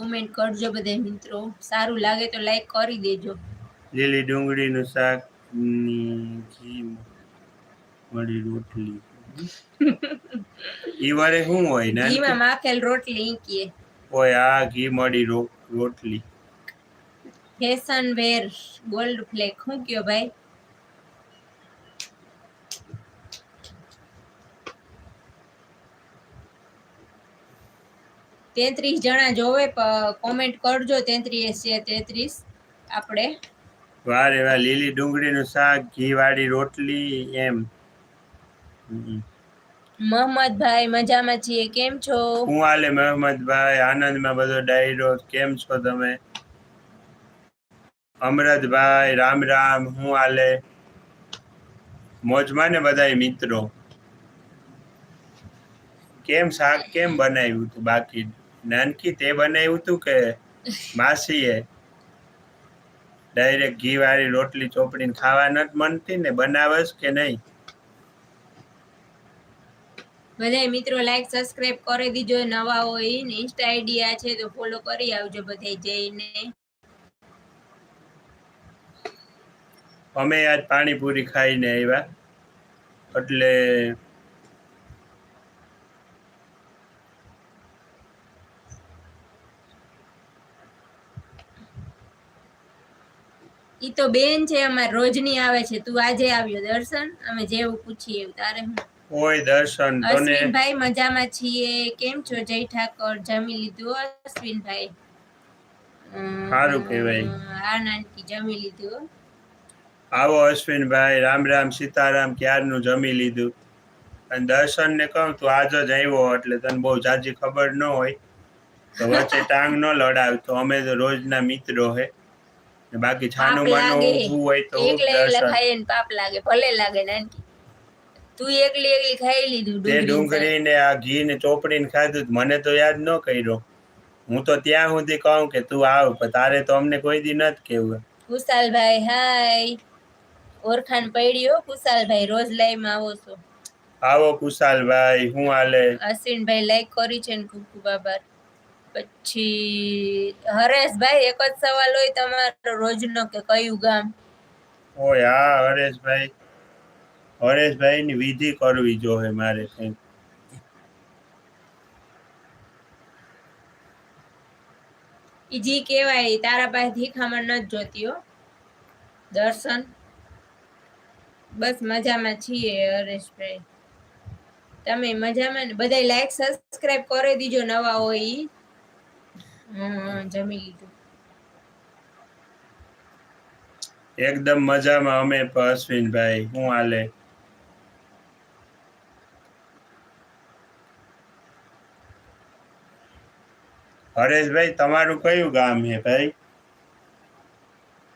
Comment કરજો બધા મિત્રો. સારું લાગે તો લાઈક કરી દેજો. લીલી ડુંગળીનું શાકની ઘી મળી રોટલી. ઈ વારે શું હોય ને ઘીમાં માખેલ રોટલી ઈ ઓય આ ઘી મળી રોટલી. ફેશન વેર ગોલ્ડ ફ્લેક શું કયો ભાઈ? તેત્રીસ જણા જોવે કોમેન્ટ કરજો. તેત્રીસ છે તેત્રીસ. આપણે વારે વાર લીલી ડુંગળીનું શાક ઘી વાળી રોટલી એમ. હમ. મોહમ્મદભાઈ મજામાં છીએ. કેમ છો? હું હાલે મહમદભાઈ? આનંદમાં બધો ડાયરો. કેમ છો તમે? અમરતભાઈ રામ રામ. હું આલે મોજમાં ને બધા મિત્રો. કેમ શાક કેમ બનાવ્યું તું બાકી? નાનકી તે બનાવ્યું તું કે માસીએ ડાયરેક્ટ ઘી વાળી રોટલી ચોપડીને ખાવા નથી મનતી ને બનાવસ કે નહીં? બધા મિત્રો લાઈક સબસ્ક્રાઇબ કરી દીજો. નવા હોય ને ઇન્સ્ટા આઈડી આ છે તો ફોલો કરી આવજો બધા જઈને. અમે આજ પાણીપુરી ખાઈને આવ્યા. એટલે ઈ તો બેન છે અમાર રોજની આવે છે. તું આજે આવ્યો દર્શન? અમે જેવું પૂછીએ એવું. તારે હું? કોઈ દર્શન તને? અશ્વિનભાઈ મજામાં છીએ. કેમ છો? જય ઠાકોર. જમી લીધું અશ્વિનભાઈ? સારું કહેવાય. હા નાનકી જમી લીધું. આવો અશ્વિનભાઈ. રામ રામ સીતારામ ક્યારનું જમી લીધું? અને દર્શન ને કહું તું આજ જ આવ્યો એટલે તને બહુ જાજી ખબર ન હોય. તો વચ્ચે ટાંગ ન લડાવ. તો અમે તો રોજના મિત્રો હે. બાકી છાનો માનો ઊભું હોય તો એકલે એકલે એકલા ને પાપ લાગે ભલે લાગે નાનકી. તું એકલી એકલી ખાઈ લીધું તે ડુંગળી ને આ ઘી ને ચોપડીને ખાધું મને તો યાદ ન કર્યો. હું તો ત્યાં સુધી કહું કે તું આવ પણ તારે તો અમને કોઈ દી નથી કેવું. કુશાલભાઈ હાય. ઓરખાન પડ્યો. કુશાલભાઈ રોજ લાઈવમાં આવો છો. આવો કુશાલભાઈ હું હાલે? અસિનભાઈ લાઈક કરી છે ને ખૂબ ખૂબ આભાર. પછી હરેશભાઈ એક જ સવાલ હોય તમારો રોજનો કે કયું ગામ? ઓય હા હરેશભાઈ. હરેશભાઈ ની વિધિ કરવી જોઈએ મારે કઈ ઈ કેવાય તારા પાસે ધીખામણ નથી જોતી હો. દર્શન. બસ મજામાં છીએ હરેશભાઈ. તમે મજામાં ને? બધાય લાઈક સબસ્ક્રાઇબ કરી દીજો નવા હોય જમી લીધું. એકદમ મજામાં અમે અશ્વિનભાઈ, હું હાલે? હરેશભાઈ, તમારું કયું ગામ છે ભાઈ?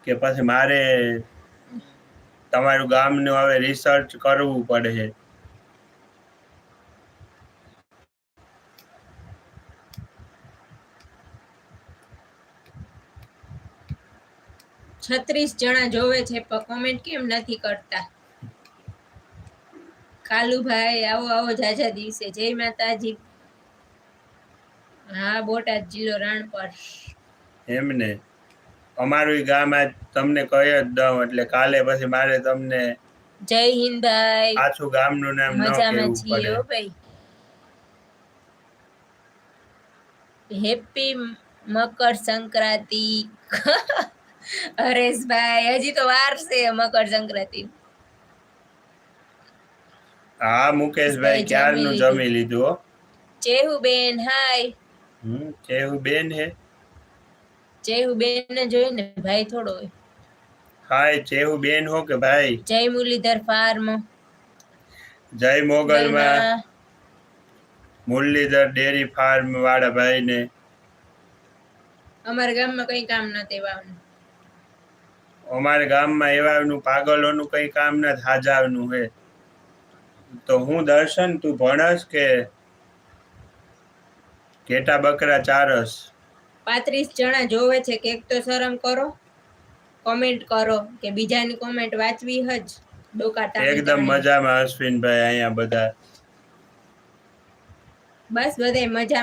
કે પછી મારે તમારું ગામનું હવે રિસર્ચ કરવું પડે. છે છત્રીસ જણા જોવે છે પણ કોમેન્ટ કેમ નથી કરતા? કાલુભાઈ આવો આવો જાજા દિવસે. જય માતાજી. હા બોટાદ જિલ્લો રાણપર એમને અમારું ગામ આજ તમને કહી જ દઉં એટલે કાલે પછી મારે તમને જય હિન્દ ભાઈ. આછું ગામનું નામ મજામાં છીએ ભાઈ. હેપી મકર સંક્રાંતિ. હરેશભાઈ હજી તો વાર છે મકર સંક્રાંતિ. હા મુકેશભાઈ ક્યારનું જમી લીધું ચેહુ બેન હાય. હમ ચેહુ બેન હે? ચેહુ બેન ને જોઈ ને ભાઈ થોડો હાય. ચેહુ બેન હો કે ભાઈ? જય મુરલીધર ફાર્મ જય મોગલમાં. મુરલીધર ડેરી ફાર્મ વાળા ભાઈ ને અમારા ગામમાં કઈ કામ નથી વાવનું અમારા ગામમાં એવાનું પાગલોનું કઈ કામ નથી હાજાવનું હે. તો હું દર્શન તું ભણસ કે ઘેટા બકરા ચારસ? પાંત્રીસ જણા જોવે છે કે એક તો શરમ કરો કોમેન્ટ કરો કે બીજાની કોમેન્ટ વાંચવી હજ. ડોકાતા એકદમ મજામાં અશ્વિનભાઈ અહીંયા બધા. બસ બધે મજા